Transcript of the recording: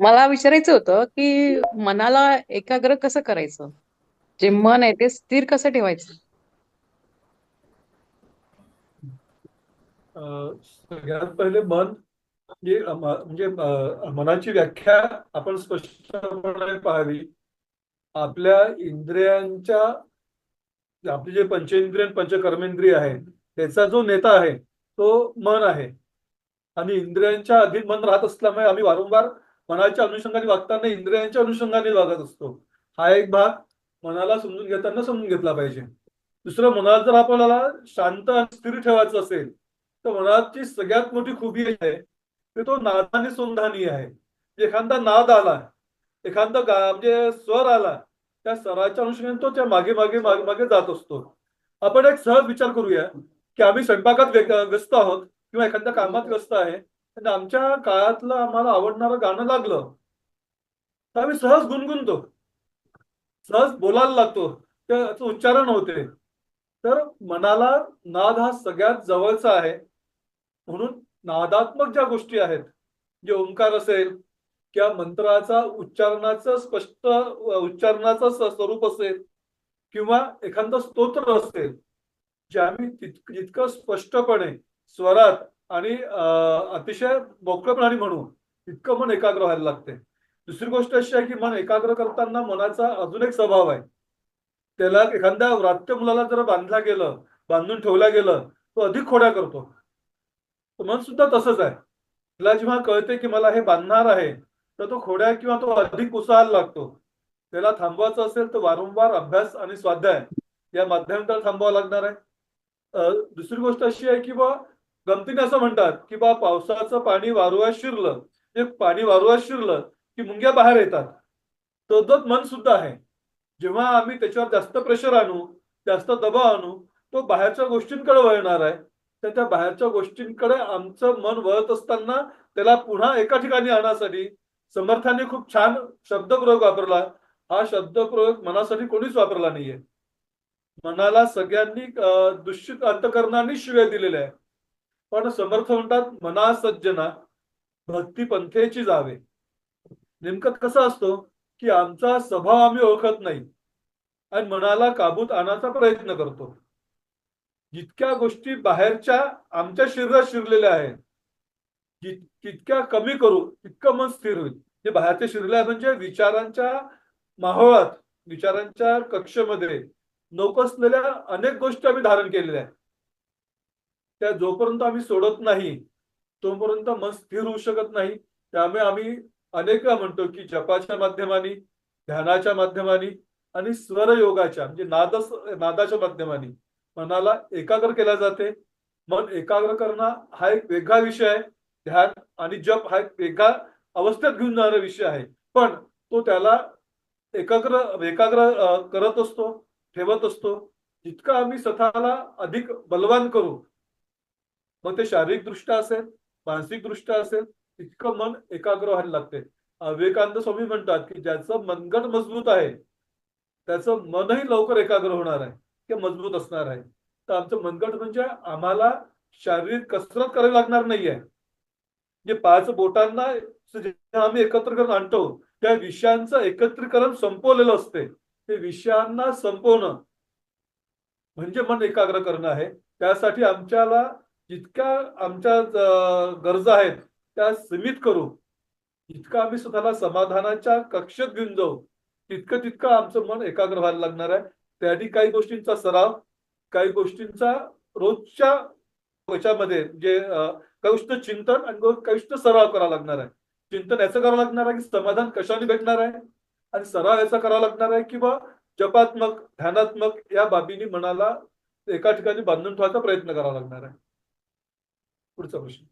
मला विचारायचं होतं की मनाला एकाग्र कसं करायचं? जे मन आहे ते स्थिर कसं ठेवायचं? सगळ्यात पहिले मन म्हणजे, म्हणजे मनाची व्याख्या आपण स्पष्टपणे पाहावी. आपल्या इंद्रियांच्या आपले जे पंचेंद्रिय पंचकर्मेंद्रिय आहे त्याचा जो नेता आहे तो मन आहे. आणि इंद्रियांच्या अधीन मन राहत असल्यामुळे आम्ही वारंवार मनाच्या अनुषंगाने वागताना इंद्रियांच्या अनुषंगाने वागत असतो. हा एक भाग मनाला समजून घेताना समजून घेतला पाहिजे. दुसरं मनाला जर आपल्याला शांत आणि स्थिर ठेवायचं असेल तर मनाची सगळ्यात मोठी खुबी आहे की तो नादाने सोंधानी आहे. एखादा नाद आला एखादा गा म्हणजे स्वर आला त्या स्वराच्या अनुषंगाने तो त्या मागे मागे मागे मागे जात असतो. आपण एक सहज विचार करूया की आम्ही स्वयंपाकात व्यस्त आहोत किंवा एखाद्या कामात व्यस्त आहे आणि आमच्या काळातलं आम्हाला आवडणारं गाणं लागलं. तर आम्ही सहज गुणगुणतो. सहज बोलायला लागतो. त्याचं उच्चारण होते. तर मनाला नाद हा सगळ्यात जवळचा आहे. म्हणून नादात्मक ज्या गोष्टी आहेत जे ओंकार असेल किंवा मंत्राचा उच्चारणाचं स्पष्ट उच्चारणाचं स्वरूप असेल किंवा एखादं स्तोत्र असेल जे आम्ही तितकं जितकं स्पष्टपणे स्वरात आणि अतिशय अतिशय मोकळेपणाने म्हणू इतकं मन एकाग्र व्हायला लागते दुसरी गोष्ट अशी आहे की मन एकाग्र करताना मनाचा अजून एक स्वभाव आहे. त्याला एखाद्या व्रात्य मुलाला जर बांधला गेलं बांधून ठेवला गेलं तो अधिक खोड्या करतो. मन सुद्धा तसंच आहे. तिला जेव्हा कळते की मला हे बांधणार आहे तर तो खोड्या किंवा तो अधिक उसळायला लागतो. त्याला थांबवायचं असेल तर वारंवार अभ्यास आणि स्वाध्याय या माध्यमातून थांबावं लागणार आहे. दुसरी गोष्ट अशी आहे की बा गमतीने असं म्हणतात की बा पावसाचं पाणी वारुळात शिरलं ते पाणी वारुळात शिरलं की मुंग्या बाहेर येतात. तद्वत मन सुद्धा आहे. जेव्हा आम्ही त्याच्यावर जास्त प्रेशर आणू जास्त दबाव आणू तो बाहेरच्या गोष्टींकडे वळणार आहे. तर त्या बाहेरच्या गोष्टींकडे आमचं मन वळत असताना त्याला पुन्हा एका ठिकाणी आणण्यासाठी समर्थाने खूप छान शब्दप्रयोग वापरला. हा शब्दप्रयोग मनासाठी कोणीच वापरला नाहीये. मनाला सगळ्यांनी दूषित अंतकरणाने शिव्या दिलेल्या आहे पण समर्थ म्हणतात मना सज्जना भक्ती पंथेची जावे. नेमकं कसं असतो की आमचा स्वभाव आम्ही ओळखत नाही आणि मनाला काबूत आणायचा प्रयत्न करतो. जितक्या गोष्टी बाहेरच्या आमच्या शरीरात शिरलेल्या आहेत जित- कमी करू तितकं मन स्थिर होईल. जे बाहेरच्या शिरल्या म्हणजे विचारांच्या माहोळात विचारांच्या कक्षेमध्ये नको असलेल्या अनेक गोष्टी आम्ही धारण केलेल्या आहेत. त्या जोपर्यंत आम्ही सोडत नाही तोपर्यंत मन स्थिर होऊ शकत नाही. त्यामुळे आम्ही अनेक म्हणतो की जपाच्या माध्यमाने ध्यानाच्या माध्यमाने आणि स्वरयोगाच्या म्हणजे नाद नादाच्या माध्यमाने मनाला एकाग्र केल्या जाते. मन एकाग्र करणं हा एक वेगळा विषय आहे. ध्यान आणि जप हा एक वेगळा अवस्थेत घेऊन जाणारा विषय आहे. पण तो त्याला एकाग्र एकाग्र करत असतो ठेवत असतो. जितका आम्ही स्वतःला अधिक बलवान करू मग ते शारीरिक दृष्ट्या असेल मानसिक दृष्ट्या असेल तितकं मन एकाग्र व्हायला लागते विवेकानंद स्वामी म्हणतात की ज्याचं मनगट मजबूत आहे त्याचं मनही लवकर एकाग्र होणार आहे किंवा मजबूत असणार आहे. तर आमचं मनगट म्हणजे आम्हाला शारीरिक कसरत करावी लागणार नाहीये. जे पाच बोटांना आम्ही एकत्र करून आणतो त्या विषयांचं एकत्रीकरण संपवलेलं असते. ते विषयांना संपवणं म्हणजे मन एकाग्र करणं आहे. त्यासाठी आमच्याला जितक्या आमच्या गरजा आहेत त्या सीमित करू. जितकं आम्ही स्वतःला समाधानाच्या कक्षेत घेऊन जाऊ तितकं तितकं आमचं मन एकाग्र व्हायला लागणार आहे. त्याआधी काही गोष्टींचा सराव काही गोष्टींचा रोजच्या याच्यामध्ये जे अं, काही चिंतन आणि गो- सराव करावा लागणार आहे. चिंतन याचं करावं लागणार आहे की समाधान कशाने भेटणार आहे? आणि सराव याचा करावा लागणार आहे किंवा जपात्मक ध्यानात्मक या बाबींनी मनाला एका ठिकाणी बांधून ठेवायचा प्रयत्न करावा लागणार आहे. पुढचा प्रश्न.